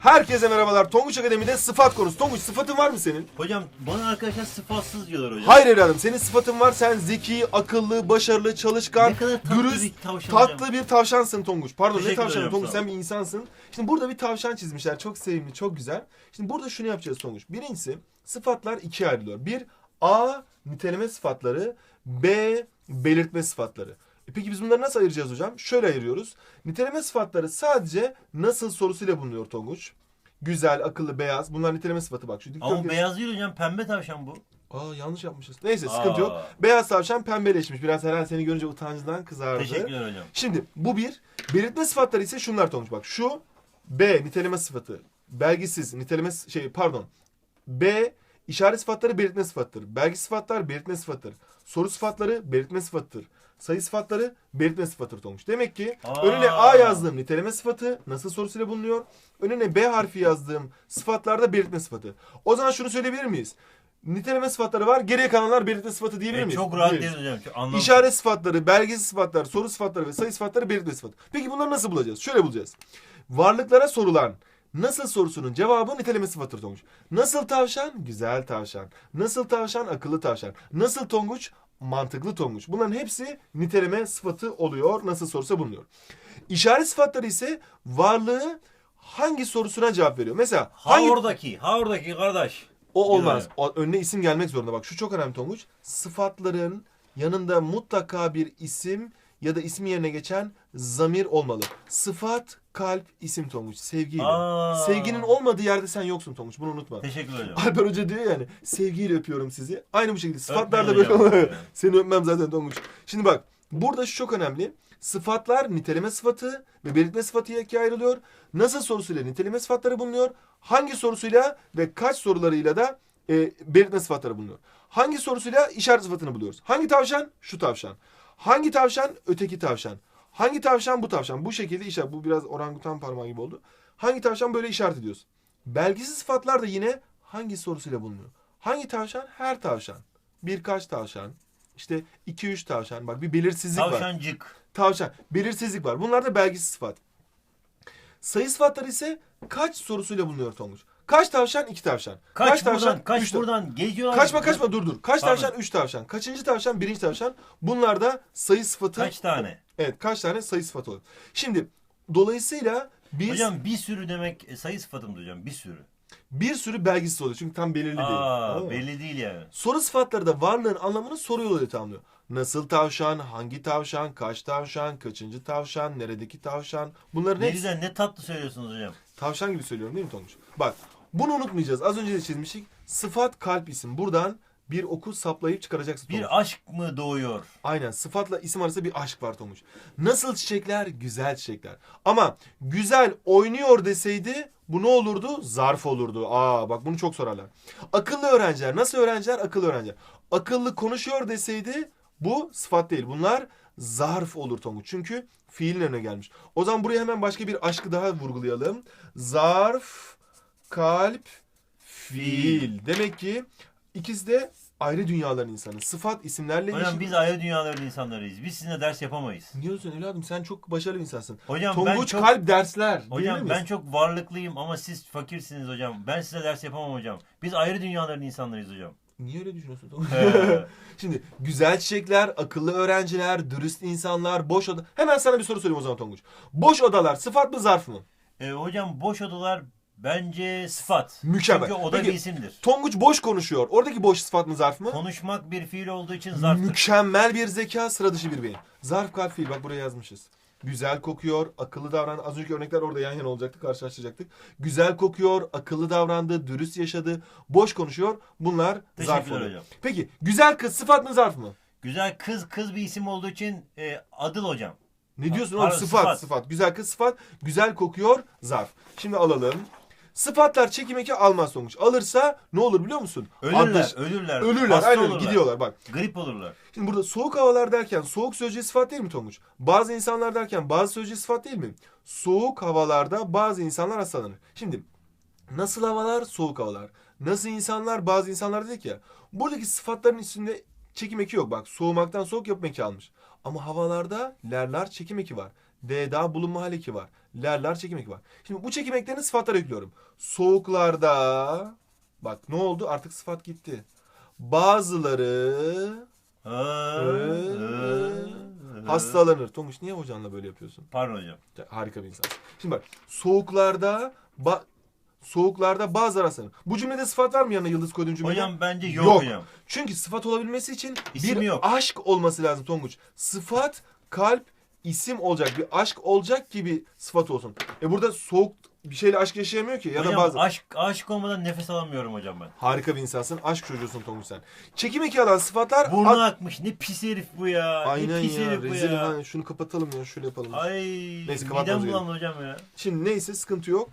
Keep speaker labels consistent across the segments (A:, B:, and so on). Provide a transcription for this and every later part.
A: Herkese merhabalar. Tonguç Akademi'de sıfat konusu. Tonguç sıfatın var mı senin?
B: Hocam bana arkadaşlar sıfatsız diyorlar hocam.
A: Hayır evladım. Senin sıfatın var. Sen zeki, akıllı, başarılı, çalışkan,
B: Ne kadar tatlı
A: dürüst,
B: bir tavşan
A: tatlı
B: hocam.
A: bir tavşansın Tonguç. Pardon ne
B: Teşekkür
A: tavşanı
B: ederim,
A: Tonguç?
B: sağ ol.
A: Sen bir insansın. Şimdi burada bir tavşan çizmişler. Çok sevimli, çok güzel. Şimdi burada şunu yapacağız Tonguç. Birincisi sıfatlar ikiye ayrılıyor. Bir A niteleme sıfatları, B belirtme sıfatları. E peki biz bunları nasıl ayıracağız hocam? Şöyle ayırıyoruz. Niteleme sıfatları sadece nasıl sorusuyla bulunuyor Tonguç. Güzel, akıllı, beyaz. Bunlar niteleme sıfatı bak. Şu
B: Ama
A: dikdörtgen-
B: beyaz değil hocam pembe tavşan bu.
A: Aa yanlış yapmışız. Neyse sıkıntı
B: Aa.
A: yok. Beyaz tavşan pembeleşmiş. Biraz herhalde seni görünce utancından kızardı.
B: Teşekkürler hocam.
A: Şimdi bu bir. Belirtme sıfatları ise şunlar Tonguç bak. Şu B niteleme sıfatı. Belgisiz niteleme s- şey pardon. B işaret sıfatları belirtme sıfatıdır. Belgi sıfatlar belirtme sıfatıdır. Soru sıfatları belirtme sıfatıdır. Sayı sıfatları belirtme sıfatıdır Tonguç. Demek ki
B: Aa.
A: önüne A yazdığım niteleme sıfatı nasıl sorusuyla bulunuyor? Önüne B harfi yazdığım sıfatlarda belirtme sıfatı. O zaman şunu söyleyebilir miyiz? Niteleme sıfatları var. Geriye kalanlar belirtme sıfatı diyebilir
B: E,
A: miyiz?
B: çok rahat hocam. Çok anlamsız.
A: İşaret sıfatları, belgesiz sıfatlar, soru sıfatları ve sayı sıfatları belirtme sıfatı. Peki bunları nasıl bulacağız? Şöyle bulacağız. Varlıklara sorulan nasıl sorusunun cevabı niteleme sıfatıdır Tonguç. Nasıl tavşan? Güzel tavşan. Nasıl tavşan? Akıllı tavşan. Nasıl Tonguç? Mantıklı Tonguç. Bunların hepsi niteleme sıfatı oluyor. Nasıl sorusa bulunuyor. İşaret sıfatları ise varlığı hangi sorusuna cevap veriyor. Mesela
B: Ha
A: hangi
B: oradaki, ha oradaki kardeş.
A: o olmaz. O, önüne isim gelmek zorunda. Bak şu çok önemli Tonguç. Sıfatların yanında mutlaka bir isim ya da ismi yerine geçen zamir olmalı. Sıfat, kalp, isim Tonguç. Sevgiyle.
B: Aa.
A: Sevginin olmadığı yerde sen yoksun Tonguç. Bunu unutma.
B: Teşekkürler hocam.
A: Alper Hoca diyor yani sevgiyle öpüyorum sizi. Aynı bu şekilde. Sıfatlar da
B: Öpmeyin
A: böyle oluyor. Seni öpmem zaten Tonguç. Şimdi bak burada şu çok önemli. Sıfatlar niteleme sıfatı ve belirtme sıfatı ikiye ayrılıyor. Nasıl sorusuyla niteleme sıfatları bulunuyor. Hangi sorusuyla ve kaç sorularıyla da e, belirtme sıfatları bulunuyor. Hangi sorusuyla işaret sıfatını buluyoruz. Hangi tavşan? Şu tavşan. Hangi tavşan? Öteki tavşan. Hangi tavşan? Bu tavşan. Bu şekilde işaret. Bu biraz orangutan parmağı gibi oldu. Hangi tavşan böyle işaret ediyoruz. Belgisiz sıfatlar da yine hangi sorusuyla bulunuyor. Hangi tavşan? Her tavşan. Birkaç tavşan. İşte iki üç tavşan. Bak bir belirsizlik var.
B: Tavşancık.
A: Tavşan. Belirsizlik var. Bunlar da belgisiz sıfat. Sayı sıfatları ise kaç sorusuyla bulunuyor Tonguç. Kaç tavşan? iki tavşan.
B: Kaç,
A: tavşan?
B: buradan, kaç
A: Üç tavşan.
B: buradan. Geziyorlar.
A: Kaçma kaçma dur dur. Kaç
B: Pardon.
A: tavşan? Üç tavşan. Kaçıncı tavşan? Birinci tavşan. Bunlar da sayı sıfatı.
B: Kaç tane?
A: Evet kaç tane sayı sıfatı oluyor. Şimdi dolayısıyla biz
B: Hocam bir sürü demek e, sayı sıfatımdı hocam. Bir sürü.
A: bir sürü belgisiz oluyor. Çünkü tam belirli değil. Tamam
B: Aa,
A: mı?
B: belli değil yani.
A: Soru sıfatları da varlığın anlamını soru yoluyla tamamlıyor. Nasıl tavşan, hangi tavşan, kaç tavşan, kaçıncı tavşan, neredeki tavşan. Bunların
B: Ne
A: hepsi
B: ne tatlı söylüyorsunuz hocam.
A: tavşan gibi söylüyorum değil mi Tonguç? Bak bunu unutmayacağız. Az önce de çizmiştik. Sıfat kalp isim. Buradan bir oku saplayıp çıkaracaksın Tonguç.
B: Bir aşk mı doğuyor?
A: Aynen sıfatla isim arasında bir aşk var Tonguç. Nasıl çiçekler? Güzel çiçekler. Ama güzel oynuyor deseydi bu ne olurdu? Zarf olurdu. Aa bak bunu çok sorarlar. Akıllı öğrenciler. Nasıl öğrenciler? Akıllı öğrenciler. Akıllı konuşuyor deseydi bu sıfat değil. Bunlar zarf olur Tonguç. Çünkü fiilin önüne gelmiş. O zaman buraya hemen başka bir aşkı daha vurgulayalım. Zarf, kalp, fiil. Demek ki ikisi de ayrı dünyaların insanı. Sıfat isimlerle
B: Hocam
A: ilişki-
B: biz ayrı dünyaların insanlarıyız. Biz sizinle ders yapamayız.
A: Niye diyorsun evladım sen çok başarılı bir insansın.
B: Hocam ben
A: Tonguç
B: çok
A: kalp dersler.
B: Hocam ben çok varlıklıyım ama siz fakirsiniz hocam. Ben size ders yapamam hocam. Biz ayrı dünyaların insanlarıyız hocam.
A: Niye öyle düşünüyorsun Tonguç? Şimdi güzel çiçekler, akıllı öğrenciler, dürüst insanlar, boş oda. Hemen sana bir soru sorayım o zaman Tonguç. Boş odalar sıfat mı zarf mı?
B: e, hocam boş odalar bence sıfat.
A: Mükemmel.
B: Çünkü oda
A: Peki-
B: bir isimdir.
A: Tonguç boş konuşuyor. Oradaki boş sıfat mı zarf mı?
B: Konuşmak bir fiil olduğu için zarftır.
A: Mükemmel bir zeka, sıra dışı bir beyin. Zarf kalp fiil bak buraya yazmışız. Güzel kokuyor, akıllı davran. Az önceki örnekler orada yan yana olacaktı, karşılaştıracaktık. Güzel kokuyor, akıllı davrandı, dürüst yaşadı, boş konuşuyor. Bunlar zarf oluyor.
B: hocam.
A: Peki güzel kız sıfat mı zarf mı?
B: Güzel kız kız bir isim olduğu için e, adıl hocam.
A: Ne diyorsun
B: Pardon,
A: oğlum? Sıfat, sıfat,
B: sıfat.
A: Güzel kız sıfat, güzel kokuyor zarf. Şimdi alalım. Sıfatlar çekim eki almaz sonuç. Alırsa ne olur biliyor musun?
B: Ölürler,
A: Adlı-
B: ölürler.
A: Ölürler.
B: hasta
A: Aynen
B: olurlar.
A: gidiyorlar bak.
B: Grip olurlar.
A: Şimdi burada soğuk havalar derken soğuk sözcüğü sıfat değil mi Tonguç? Bazı insanlar derken bazı sözcüğü sıfat değil mi? Soğuk havalarda bazı insanlar hastalanır. Şimdi nasıl havalar? Soğuk havalar. Nasıl insanlar? Bazı insanlar dedik ya. Buradaki sıfatların üstünde çekim eki yok. Bak soğumaktan soğuk yapım eki almış. Ama havalarda lerler çekim eki var. D'da bulunma hal eki var. Lerler çekim eki var. Şimdi bu çekim eklerini sıfatlara yüklüyorum. Soğuklarda bak ne oldu? Artık sıfat gitti. Bazıları hastalanır. Tonguç niye hocanla böyle yapıyorsun?
B: Pardon hocam.
A: Harika bir insan. Şimdi bak soğuklarda ba- soğuklarda bazıları hastalanır. Bu cümlede sıfat var mı yanına yıldız koyduğun cümlede?
B: Hocam bence yok,
A: Yok.
B: hocam.
A: Çünkü sıfat olabilmesi için
B: İsim
A: bir
B: yok.
A: aşk olması lazım Tonguç. Sıfat, kalp, isim olacak. Bir aşk olacak gibi sıfat olsun. E burada soğuk bir şeyle aşk yaşayamıyor ki. Ya
B: hocam
A: da bazı...
B: aşk, aşk olmadan nefes alamıyorum hocam ben.
A: Harika bir insansın. Aşk çocuğusun Tonguç sen. Çekim eki alan sıfatlar...
B: Burnu
A: ad-
B: akmış. Ne pis herif bu ya.
A: Aynen
B: ne pis
A: ya.
B: herif bu
A: Rezil
B: ya.
A: ha. Şunu kapatalım ya. Şöyle yapalım.
B: Ay
A: Neyse, kapatmamız
B: midem
A: gerekiyor.
B: bulandı hocam ya.
A: Şimdi neyse sıkıntı yok.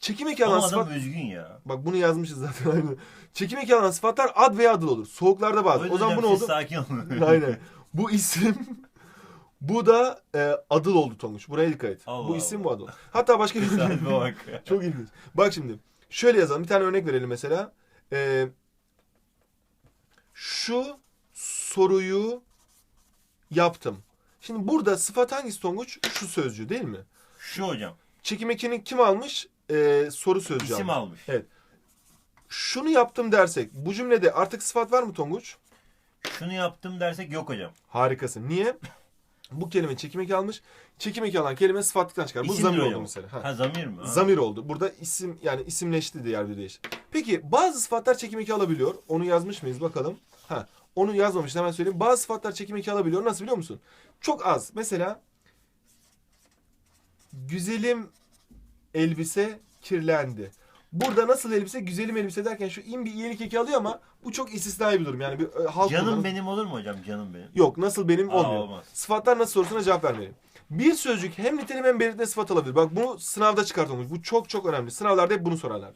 A: Çekim eki alan
B: Ama adam
A: sıfat...
B: üzgün ya.
A: Bak bunu yazmışız zaten aynı. Çekim eki alan sıfatlar ad veya adıl olur. Soğuklarda bazı. O zaman bu ne oldu?
B: sakin olun.
A: Aynen. Bu isim bu da e, adıl oldu Tonguç. Buraya dikkat et.
B: Allah
A: bu isim
B: Allah.
A: bu adıl. Hatta başka bir. Çok ilginç. Bak şimdi. Şöyle yazalım. Bir tane örnek verelim mesela. E, şu soruyu yaptım. Şimdi burada sıfat hangisi Tonguç? Şu sözcüğü değil mi?
B: Şu hocam.
A: Çekim ekini kim almış? E, soru sözcüğü
B: İsim
A: almış.
B: almış.
A: Evet. Şunu yaptım dersek bu cümlede artık sıfat var mı Tonguç?
B: Şunu yaptım dersek yok hocam.
A: Harikasın. Niye? Bu kelime çekim eki almış. Çekim eki alan kelime sıfatlıktan çıkar. Bu
B: İsimdir
A: zamir oldu mesela. Ha.
B: Ha zamir mi? Ha.
A: Zamir oldu. Burada isim yani isimleşti diğer bir değiş. Peki bazı sıfatlar çekim eki alabiliyor. Onu yazmış mıyız bakalım. Ha. Onu yazmamış hemen söyleyeyim. Bazı sıfatlar çekim eki alabiliyor. Nasıl biliyor musun? Çok az. Mesela güzelim elbise kirlendi. Burada nasıl elbise? Güzelim elbise derken şu in bir iyilik eki alıyor ama bu çok istisnai bir durum. Yani bir e, halk
B: Canım
A: kullanımı-
B: benim olur mu hocam? Canım benim.
A: Yok nasıl benim
B: Aa,
A: olmuyor.
B: olmaz.
A: Sıfatlar nasıl sorusuna cevap vermeliyim. Bir sözcük hem nitelim hem belirtme sıfat alabilir. Bak bunu sınavda çıkartılmış. Bu çok çok önemli. Sınavlarda hep bunu sorarlar.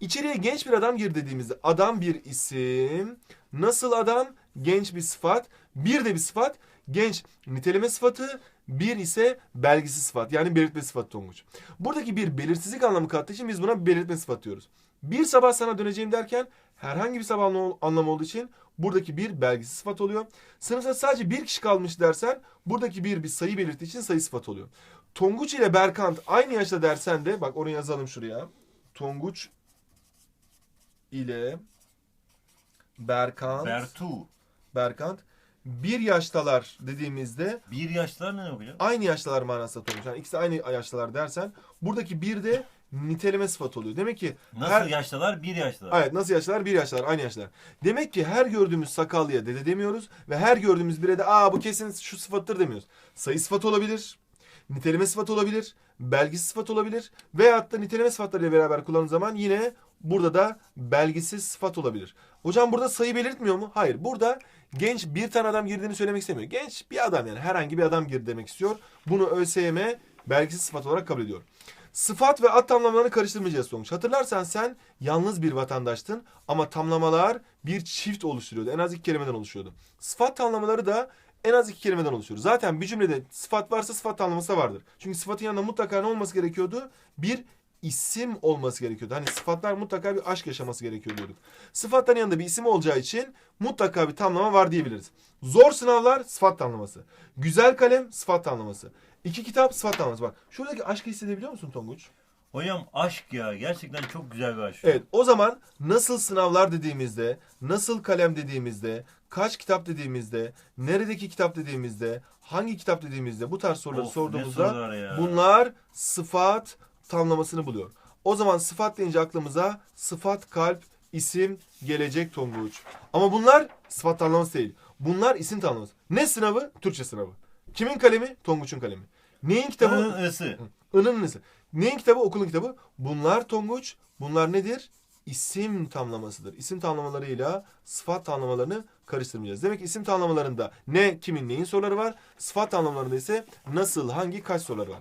A: İçeriye genç bir adam gir dediğimizde adam bir isim. Nasıl adam? Genç bir sıfat. Bir de bir sıfat. Genç niteleme sıfatı. Bir ise belgisi sıfat. Yani belirtme sıfatı Tonguç. Buradaki bir belirsizlik anlamı kattığı için biz buna belirtme sıfat diyoruz. Bir sabah sana döneceğim derken herhangi bir sabah anlamı- olduğu için buradaki bir belgisi sıfat oluyor. Sınıfta sadece bir kişi kalmış dersen buradaki bir bir sayı belirttiği için sayı sıfat oluyor. Tonguç ile Berkant aynı yaşta dersen de bak onu yazalım şuraya. Tonguç ile Berkant
B: Bertu.
A: Berkant bir yaştalar dediğimizde
B: Bir yaşlar ne hocam?
A: aynı yaştalar manasında Tonguç. Yani ikisi aynı yaştalar dersen buradaki bir de niteleme sıfat oluyor. Demek ki
B: Nasıl
A: her-
B: yaşlılar? Bir yaşlılar.
A: Evet nasıl yaşlılar? Bir yaşlılar, aynı yaşlılar. Demek ki her gördüğümüz sakallıya dede demiyoruz ve her gördüğümüz bire de aa bu kesin şu sıfattır demiyoruz. Sayı sıfat olabilir, niteleme sıfat olabilir, belgisiz sıfat olabilir veyahut da niteleme sıfatlarıyla beraber kullanılan zaman yine burada da belgisiz sıfat olabilir. Hocam burada sayı belirtmiyor mu? Hayır. Burada genç bir tane adam girdiğini söylemek istemiyor. Genç bir adam yani herhangi bir adam girdi demek istiyor. Bunu ÖSYM belgisiz sıfat olarak kabul ediyor. Sıfat ve ad tamlamalarını karıştırmayacağız sonuç. Hatırlarsan sen yalnız bir vatandaştın ama tamlamalar bir çift oluşturuyordu. En az iki kelimeden oluşuyordu. Sıfat tamlamaları da en az iki kelimeden oluşuyor. Zaten bir cümlede sıfat varsa sıfat tamlaması vardır. Çünkü sıfatın yanında mutlaka ne olması gerekiyordu? Bir isim olması gerekiyordu. Hani sıfatlar mutlaka bir aşk yaşaması gerekiyor diyorduk. Sıfatların yanında bir isim olacağı için mutlaka bir tamlama var diyebiliriz. Zor sınavlar sıfat tamlaması. Güzel kalem sıfat tamlaması. İki kitap sıfat tamlaması. Bak şuradaki aşkı hissedebiliyor musun Tonguç?
B: Hocam aşk ya. Gerçekten çok güzel bir aşk.
A: Evet o zaman nasıl sınavlar dediğimizde, nasıl kalem dediğimizde, kaç kitap dediğimizde, neredeki kitap dediğimizde, hangi kitap dediğimizde bu tarz soruları
B: Of,
A: sorduğumuzda bunlar sıfat tamlamasını buluyor. O zaman sıfat deyince aklımıza sıfat, kalp, isim gelecek Tonguç. Ama bunlar sıfat tamlaması değil. Bunlar isim tamlaması. Ne sınavı? Türkçe sınavı. Kimin kalemi? Tonguç'un kalemi. Neyin kitabı?
B: Kitabın ısı.
A: In'ın nesi? Neyin kitabı? Okulun kitabı. Bunlar Tonguç. Bunlar nedir? İsim tamlamasıdır. İsim tamlamalarıyla sıfat tamlamalarını karıştırmayacağız. Demek ki isim tamlamalarında ne, kimin, neyin soruları var. Sıfat tamlamalarında ise nasıl, hangi, kaç soruları var.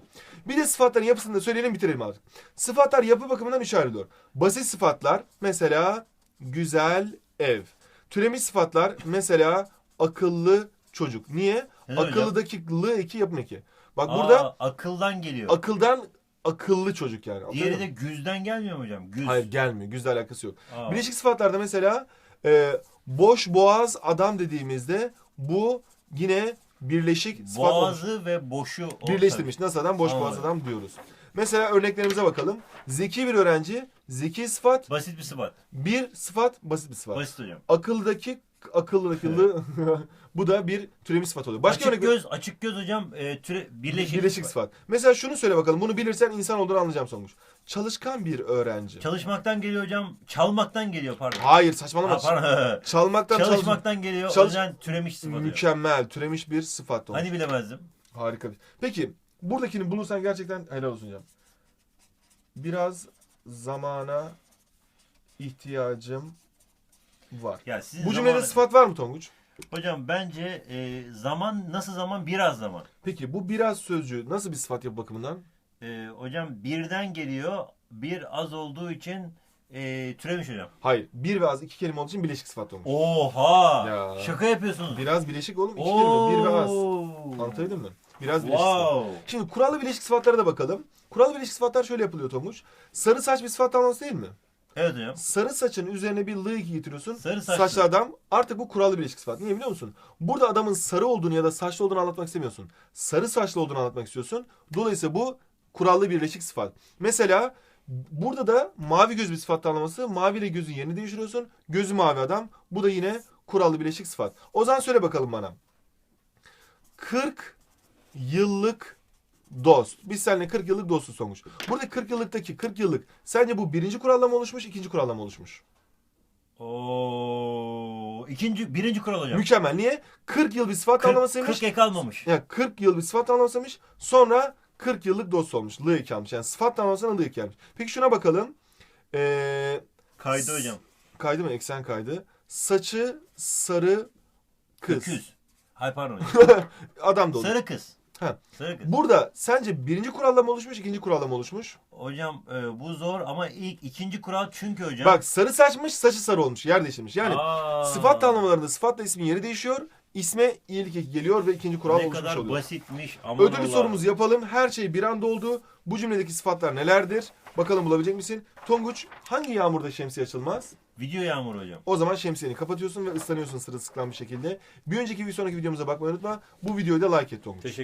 A: Bir de sıfatların yapısını da söyleyelim bitirelim artık. Sıfatlar yapı bakımından üç ayrılıyor. Basit sıfatlar mesela güzel ev. Türemiş sıfatlar mesela akıllı çocuk. Niye? Akıllıdaki lı eki yapım eki. Bak burada
B: Aa, akıldan geliyor.
A: akıldan akıllı çocuk yani.
B: Diğeri de güzden gelmiyor mu hocam? Güz.
A: Hayır gelmiyor. Güzle alakası yok.
B: Aa.
A: Bileşik sıfatlarda mesela e, boş boğaz adam dediğimizde bu yine birleşik sıfat olmuş.
B: Boğazı ve boşu.
A: Birleştirmiş. Nasıl adam? Boş
B: Anladım.
A: boğaz adam diyoruz. Mesela örneklerimize bakalım. Zeki bir öğrenci, zeki sıfat,
B: Basit bir sıfat.
A: bir sıfat, basit bir sıfat.
B: Basit hocam.
A: Akıldaki akıllıdaki bu da bir türemiş sıfat oluyor. Başka
B: açık
A: örnek
B: göz, açık göz hocam e, türe, birleşik,
A: birleşik sıfat. Mesela şunu söyle bakalım. Bunu bilirsen insan olduğunu anlayacağım sonuç. Çalışkan bir öğrenci.
B: Çalışmaktan geliyor hocam. Çalmaktan geliyor pardon.
A: Hayır saçmalama.
B: Ha, pardon.
A: Çalmaktan çalış-
B: Çalışmaktan geliyor.
A: Çalış-
B: O yüzden türemiş sıfat.
A: Mükemmel. Türemiş bir sıfat olmuş.
B: Hani bilemezdim.
A: Harika. bir- Peki buradakini bulursan gerçekten helal olsun hocam. Biraz zamana ihtiyacım var.
B: Ya sizin
A: Bu cümlede
B: zamanı-
A: sıfat var mı Tonguç?
B: Hocam bence e, zaman nasıl zaman biraz zaman.
A: Peki bu biraz sözcüğü nasıl bir sıfat yapı bakımından?
B: E, hocam birden geliyor. Bir az olduğu için e, türemiş hocam.
A: Hayır. Bir ve az iki kelime olduğu için bileşik sıfat olmuş.
B: Oha!
A: Ya.
B: Şaka yapıyorsunuz.
A: Biraz bileşik oğlum. iki kelime. Bir ve az.
B: Oo.
A: Anlatabildim mi? Biraz bileşik sıfat.
B: Wow.
A: Şimdi kurallı bileşik sıfatlara da bakalım. Kurallı bileşik sıfatlar şöyle yapılıyor Tonguç. Sarı saç bir sıfat anlamı değil mi?
B: Evet hocam.
A: Sarı saçın üzerine bir lı getiriyorsun.
B: Sarı saçlı.
A: Saçlı adam artık bu kurallı bileşik sıfat. Niye biliyor musun? Burada adamın sarı olduğunu ya da saçlı olduğunu anlatmak istemiyorsun. Sarı saçlı olduğunu anlatmak istiyorsun. Dolayısıyla bu kurallı birleşik sıfat. Mesela burada da mavi göz bir sıfat anlaması. Mavi ile gözün yerini değiştiriyorsun. Gözü mavi adam. Bu da yine kurallı birleşik sıfat. O zaman söyle bakalım bana. 40 yıllık dost. Biz seninle 40 yıllık dostuz sonuç. Burada 40 yıllıktaki 40 yıllık sence bu birinci kuralla mı oluşmuş, ikinci kuralla mı oluşmuş?
B: Oo. İkinci, birinci kural hocam.
A: Mükemmel. Niye? 40 yıl bir sıfat
B: 40,
A: anlamasıymış.
B: 40 ek almamış.
A: Yani 40 yıl bir sıfat anlamasıymış. Sonra 40 yıllık dost olmuş. Lık almış. Yani sıfat anlamasına lık gelmiş. Peki şuna bakalım. Ee,
B: Kaydı hocam.
A: kaydı mı? Eksen kaydı. Saçı sarı kız.
B: Öküz. Hay pardon.
A: Adam da olur.
B: Sarı kız.
A: Ha.
B: Sarı kız.
A: Burada sence birinci kuralla mı oluşmuş, ikinci kuralla mı oluşmuş?
B: Hocam e, bu zor ama ilk ikinci kural çünkü hocam.
A: Bak sarı saçmış, saçı sarı olmuş. Yer değiştirmiş. Yani
B: Aa.
A: sıfat tanımlarında sıfatla ismin yeri değişiyor. İsme iyilik eki geliyor ve ikinci kural
B: ne
A: oluşmuş
B: kadar
A: oluyor.
B: basitmiş. Aman
A: Ödülü
B: Allah.
A: sorumuzu yapalım. Her şey bir anda oldu. Bu cümledeki sıfatlar nelerdir? Bakalım bulabilecek misin? Tonguç hangi yağmurda şemsiye açılmaz?
B: Video yağmuru hocam.
A: O zaman şemsiyeni kapatıyorsun ve ıslanıyorsun sırılsıklam bir şekilde. Bir önceki bir sonraki videomuza bakmayı unutma. Bu videoyu da like et Tonguç.
B: Teşekkür